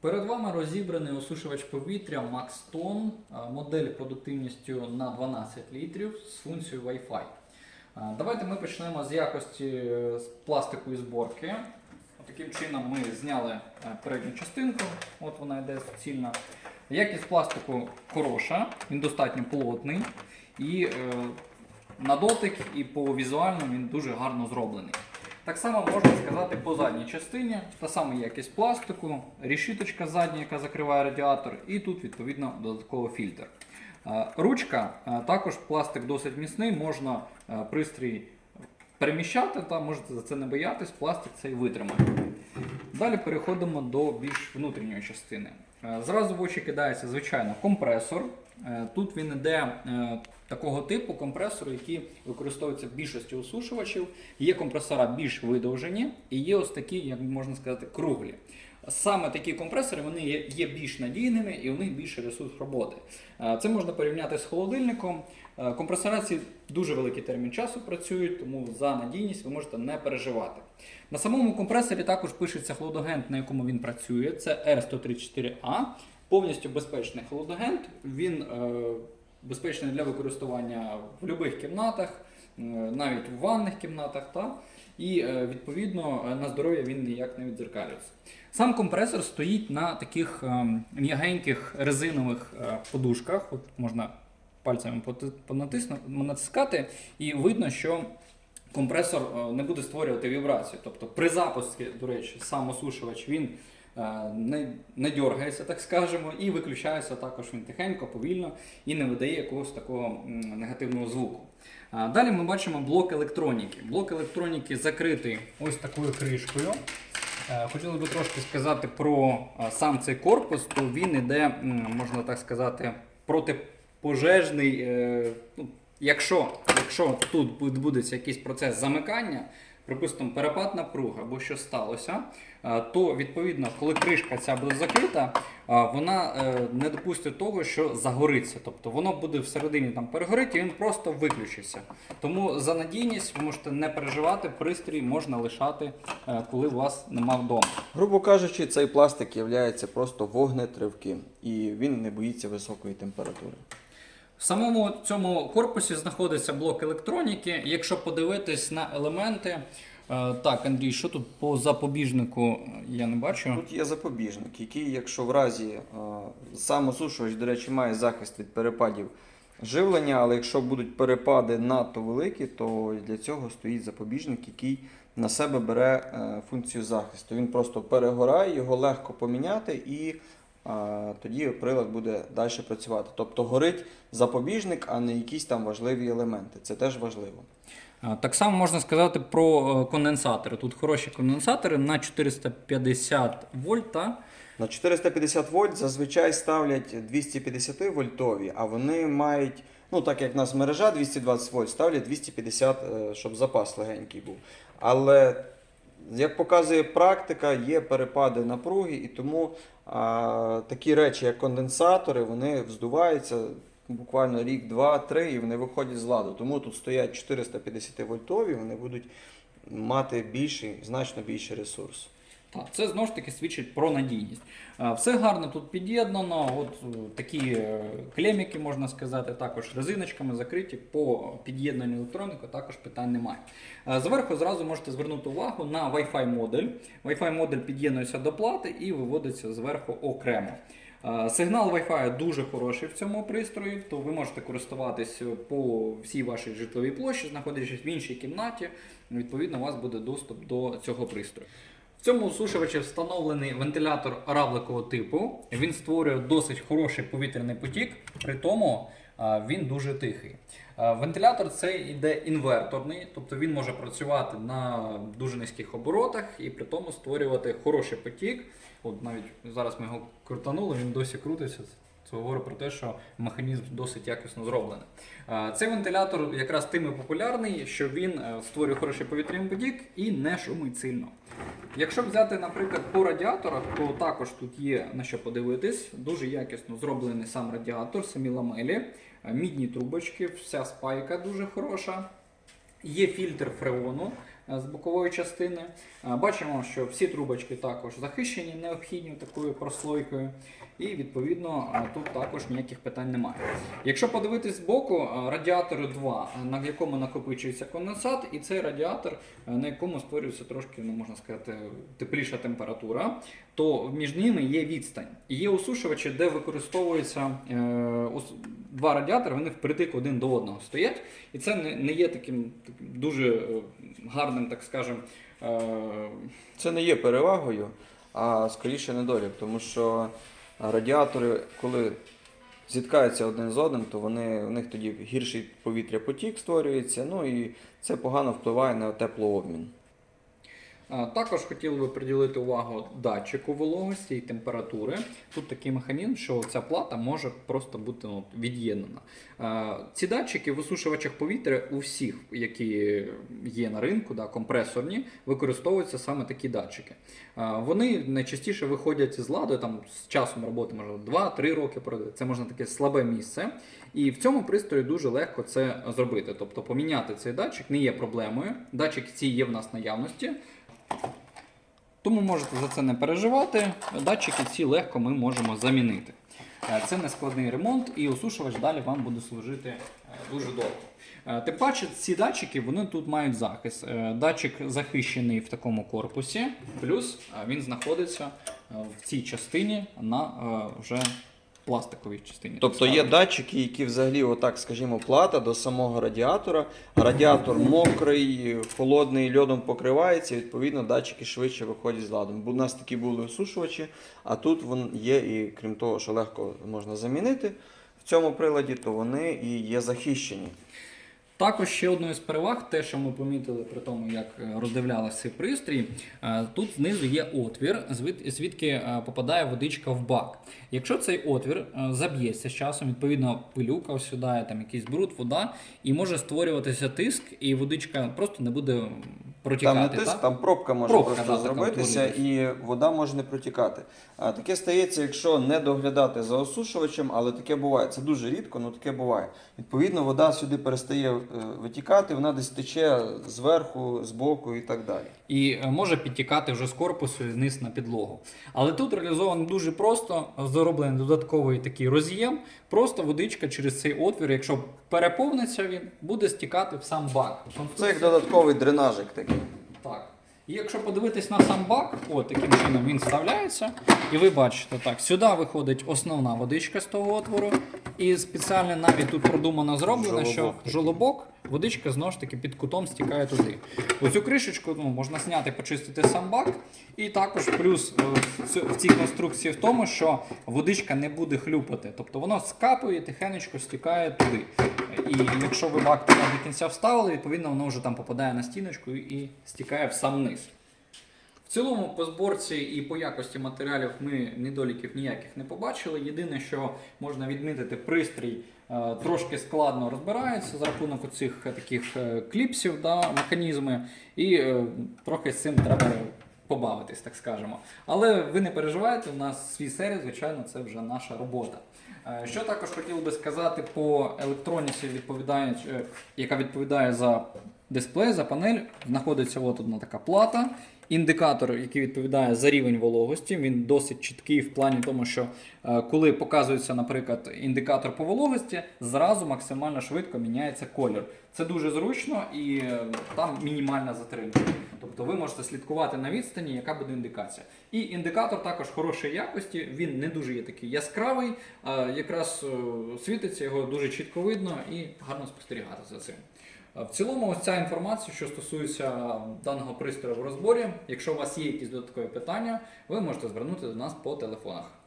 Перед вами розібраний осушувач повітря Maxton, модель продуктивністю на 12 літрів з функцією Wi-Fi. Давайте ми почнемо з якості е, з пластику зборки. Таким чином ми зняли е, передню частинку, от вона йде суцільна. Якість пластику хороша, він достатньо плотний і е, на дотик і по візуальному він дуже гарно зроблений. Так само можна сказати по задній частині, та сама якість пластику, рішіточка задня, яка закриває радіатор, і тут відповідно додатковий фільтр. Е, Ручка е, також пластик досить міцний, можна е, пристрій переміщати, та можете за це не боятись, пластик цей витримає. Далі переходимо до більш внутрішньої частини. Зразу в очі кидається, звичайно, компресор. Е, Тут він іде е, такого типу компресору, які використовуються в більшості осушувачів. Є компресора більш видовжені і є ось такі, як можна сказати, круглі. Саме такі компресори вони є, більш надійними і у них більше ресурс роботи. Е, Це можна порівняти з холодильником. Компресора ці дуже великий термін часу працюють, тому за надійність ви можете не переживати. На самому компресорі також пишеться хладагент, на якому він працює. Це R134A, повністю безпечний хладагент. Він е, безпечний для використання в будь-яких кімнатах, е, навіть в ванних кімнатах. Та? І е, відповідно на здоров'я він ніяк не відзеркалюється. Сам компресор стоїть на таких м'ягеньких резинових подушках. От можна пальцями натискати, і видно, що компресор не буде створювати вібрацію. Тобто при запуску, до речі, сам осушувач він не, не дергається, так скажемо, і виключається також він тихенько, повільно і не видає якогось такого негативного звуку. Далі ми бачимо блок електроніки. Блок електроніки закритий ось такою кришкою. Е, Хотілося б трошки сказати про е, сам цей корпус, то він іде, можна так сказати, протипожежний. е, ну, Якщо, якщо тут відбудеться якийсь процес замикання, припустимо, перепад напруги або що сталося, е, то відповідно, коли кришка ця буде закрита, е, вона е, не допустить того, що загориться. Тобто воно буде всередині там перегорить і він просто виключиться. Тому за надійність ви можете не переживати, пристрій можна лишати, коли вас нема вдома. Грубо кажучи, цей пластик є просто вогнетривким і він не боїться високої температури. В самому цьому корпусі знаходиться блок електроніки. Якщо подивитись на елементи, е, так, Андрій, що тут по запобіжнику е, я не бачу. Тут є запобіжник, який, якщо в разі е, сам осушувач, до речі, має захист від перепадів живлення, але якщо будуть перепади надто великі, то для цього стоїть запобіжник, який на себе бере функцію захисту. Він просто перегорає, його легко поміняти і тоді прилад буде далі працювати. Тобто горить запобіжник, а не якісь там важливі елементи. Це теж важливо. Так само можна сказати про е, конденсатори. Тут хороші конденсатори на 450 вольта. На 450 вольт зазвичай ставлять 250 вольтові, а вони мають, ну так як в нас мережа 220 вольт, ставлять 250, е, щоб запас легенький був. Але як показує практика, є перепади напруги, і тому а, такі речі, як конденсатори, вони вздуваються буквально рік, два, три, і вони виходять з ладу. Тому тут стоять 450 вольтові, вони будуть мати більший, значно більший ресурс. Так, це знову ж таки свідчить про надійність. Е, Все гарно тут під'єднано. От е, такі е, клеміки, можна сказати, також резиночками закриті по під'єднанню електроніки, також питань немає. Е, Зверху зразу можете звернути увагу на Wi-Fi модуль. Wi-Fi модуль під'єднується до плати і виводиться зверху окремо. Е, Сигнал Wi-Fi дуже хороший в цьому пристрої, то ви можете користуватись по всій вашій житловій площі, знаходячись в іншій кімнаті. Відповідно, у вас буде доступ до цього пристрою. В цьому осушувачі встановлений вентилятор равликового типу. Він створює досить хороший повітряний потік, при тому він дуже тихий. Вентилятор цей іде інверторний, тобто він може працювати на дуже низьких оборотах і при тому створювати хороший потік. От навіть зараз ми його крутанули, він досі крутиться. Це говорить про те, що механізм досить якісно зроблений. Цей вентилятор якраз тим і популярний, що він е, створює хороший повітряний потік і не шумить сильно. Якщо взяти, наприклад, по радіаторах, то також тут є на що подивитись. Дуже якісно зроблений сам радіатор, самі ламелі, е, мідні трубочки, вся спайка дуже хороша. Є фільтр фреону, з бокової частини. Е, Бачимо, що всі трубочки також захищені необхідною такою прослойкою. І відповідно е, тут також ніяких питань немає. Якщо подивитись збоку, е, радіатори 2, е, на якому накопичується конденсат, і цей радіатор, е, на якому створюється трошки, ну можна сказати, тепліша температура, то між ними є відстань. І є осушувачі, де використовуються е, два радіатори, вони впритик один до одного стоять. І це не, є таким, таким дуже е, гарним, так скажем. Е, Це не є перевагою, а скоріше недолік, тому що радіатори, коли зіткаються один з одним, то вони, у них тоді гірший повітря-потік створюється, ну і це погано впливає на теплообмін. Також хотіли би приділити увагу датчику вологості і температури. Тут такий механізм, що ця плата може просто бути ну, від'єднана. Ці датчики в осушувачах повітря у всіх, які є на ринку, да, компресорні, використовуються саме такі датчики. Вони найчастіше виходять з ладу, там з часом роботи може 2-3 роки пройде. Це можна таке слабе місце. І в цьому пристрої дуже легко це зробити. Тобто поміняти цей датчик не є проблемою. Датчики ці є в нас наявності. Тому можете за це не переживати. Датчики ці легко ми можемо замінити. Е, Це не складний ремонт, і осушувач далі вам буде служити е, дуже довго. Е, Тим паче, ці датчики вони тут мають захист. Датчик захищений в такому корпусі, плюс він знаходиться в цій частині на вже пластиковій частині. Тобто є датчики, які взагалі, отак, скажімо, плата до самого радіатора. Радіатор мокрий, холодний, льодом покривається, і відповідно датчики швидше виходять з ладу. У нас такі були осушувачі, а тут вон є, і крім того, що легко можна замінити в цьому приладі, то вони і є захищені. Також ще одною з переваг, те, що ми помітили при тому, як е, роздивлялися пристрій, е, тут знизу є отвір, звідки е, попадає водичка в бак. Якщо цей отвір заб'ється з часом, відповідно пилюка осідає, там якийсь бруд, вода, і може створюватися тиск, і водичка просто не буде протікати. Там не тиск, так? там пробка може Пробка, просто зробитися, і вода може не протікати. А таке стається, якщо не доглядати за осушувачем, але таке буває. Це дуже рідко, але таке буває. Відповідно, вода сюди перестає е, витікати, вона десь тече зверху, збоку і так далі. і е, може підтікати вже з корпусу і вниз на підлогу. Але тут реалізовано дуже просто, зроблений додатковий такий роз'єм. Просто водичка через цей отвір, якщо переповниться він, буде стікати в сам бак. Це як додатковий дренажик такий. Так. І якщо подивитись на сам бак, от таким чином він вставляється, і ви бачите, так, сюди виходить основна водичка з того отвору, і спеціально навіть тут продумано зроблено, Жолобок що жолобок, водичка знову ж таки під кутом стікає туди. Оцю кришечку ну, можна зняти, почистити сам бак. І також плюс е, в цій конструкції в тому, що водичка не буде хлюпати. Тобто воно скапує, тихенечко стікає туди. І якщо ви бак туди до кінця вставили, відповідно воно вже там попадає на стіночку і стікає в сам низ. В цілому по зборці і по якості матеріалів ми недоліків ніяких не побачили. Єдине, що можна відмітити, пристрій трошки складно розбираються за рахунок оцих е, таких е, кліпсів, да, механізми, і е, трохи з цим треба побавитись, так скажемо. Але ви не переживайте, у нас свій сервіс, звичайно, це вже наша робота. Е, Що також хотів би сказати по електроніці, е, яка відповідає за дисплей, за панель, знаходиться от одна така плата. Індикатор, який відповідає за рівень вологості, він досить чіткий в плані тому, що е, коли показується, наприклад, індикатор по вологості, зразу максимально швидко міняється колір. Це дуже зручно і е, там мінімальна затримка. Тобто ви можете слідкувати на відстані, яка буде індикація. І індикатор також хорошої якості, він не дуже є такий яскравий, якраз е, світиться, його дуже чітко видно і гарно спостерігати за цим. В цілому, ось ця інформація, що стосується даного пристрою в розборі. Якщо у вас є якісь додаткові питання, ви можете звернути до нас по телефонах.